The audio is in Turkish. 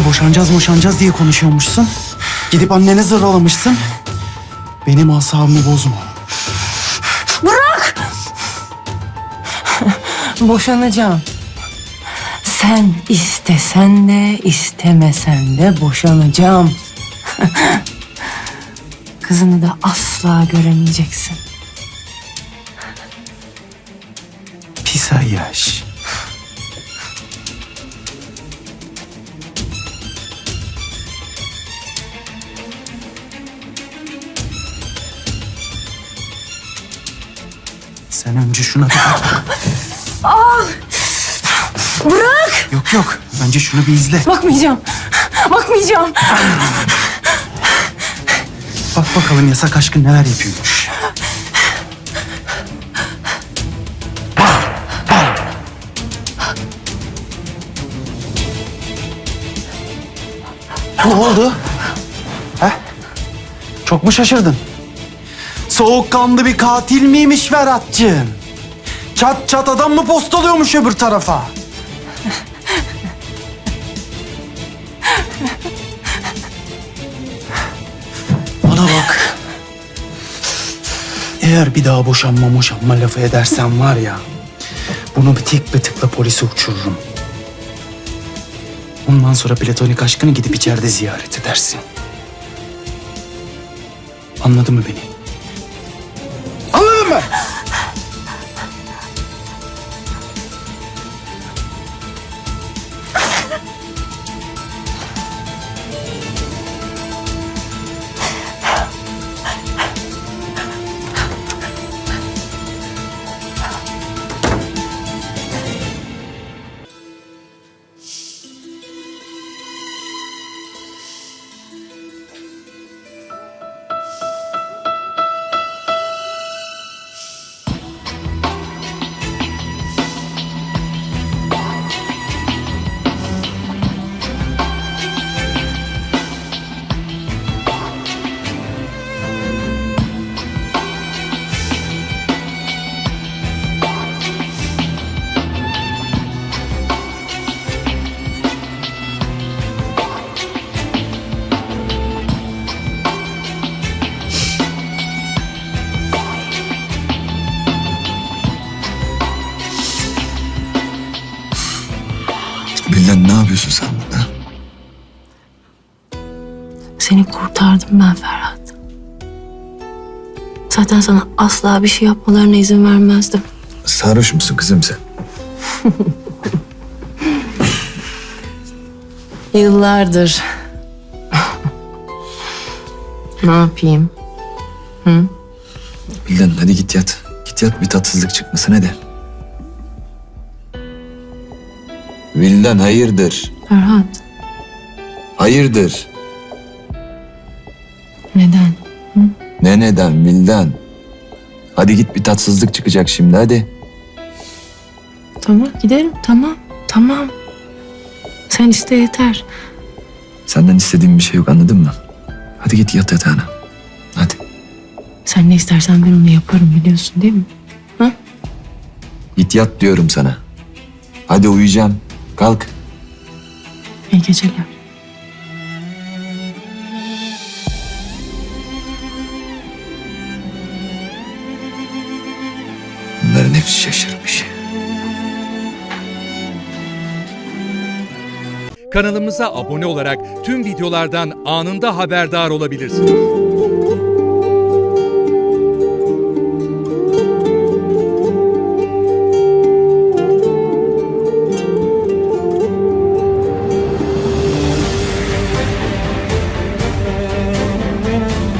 Sokakta boşanacağız boşanacağız diye konuşuyormuşsun. Gidip annene zırvalamışsın. Benim asabımı bozma. Boşanacağım. Sen istesen de istemesen de boşanacağım. Kızını da asla göremeyeceksin. Pis ayyaş. Sen önce şuna bir bak. Bırak! Yok yok. Önce şunu bir izle. Bakmayacağım. Bakmayacağım. Bak bakalım yasak aşkın neler yapıyormuş. Ne oldu? He? Çok mu şaşırdın? Soğukkanlı bir katil miymiş Berat'cığım? Çat çat adam mı postalıyormuş öbür tarafa? Bana bak. Eğer bir daha boşanma boşanma lafı edersen var ya... ...bunu bir tek bir tıkla polise uçururum. Ondan sonra platonik aşkını gidip içeride ziyaret edersin. Anladın mı beni? Anladın Bilden ne yapıyorsun sen burada? Seni kurtardım ben Ferhat. Zaten sana asla bir şey yapmalarına izin vermezdim. Sarhoş musun kızım sen? Yıllardır. ne yapayım? Bilden hadi git yat. Git yat bir tatsızlık çıkmasın hadi. Vildan hayırdır? Ferhat, Hayırdır? neden? Ne neden Vildan? Hadi git bir tatsızlık çıkacak şimdi hadi. Tamam, giderim. Tamam, tamam. Sen iste yeter. Senden istediğim bir şey yok anladın mı? Hadi git yat yatağına. Hadi. Sen ne istersen ben onu yaparım biliyorsun değil mi? Git yat diyorum sana. Hadi uyuyacağım. Kalk. İyi geceler. Bunların hepsi şaşırmış. Kanalımıza abone olarak tüm videolardan anında haberdar olabilirsiniz.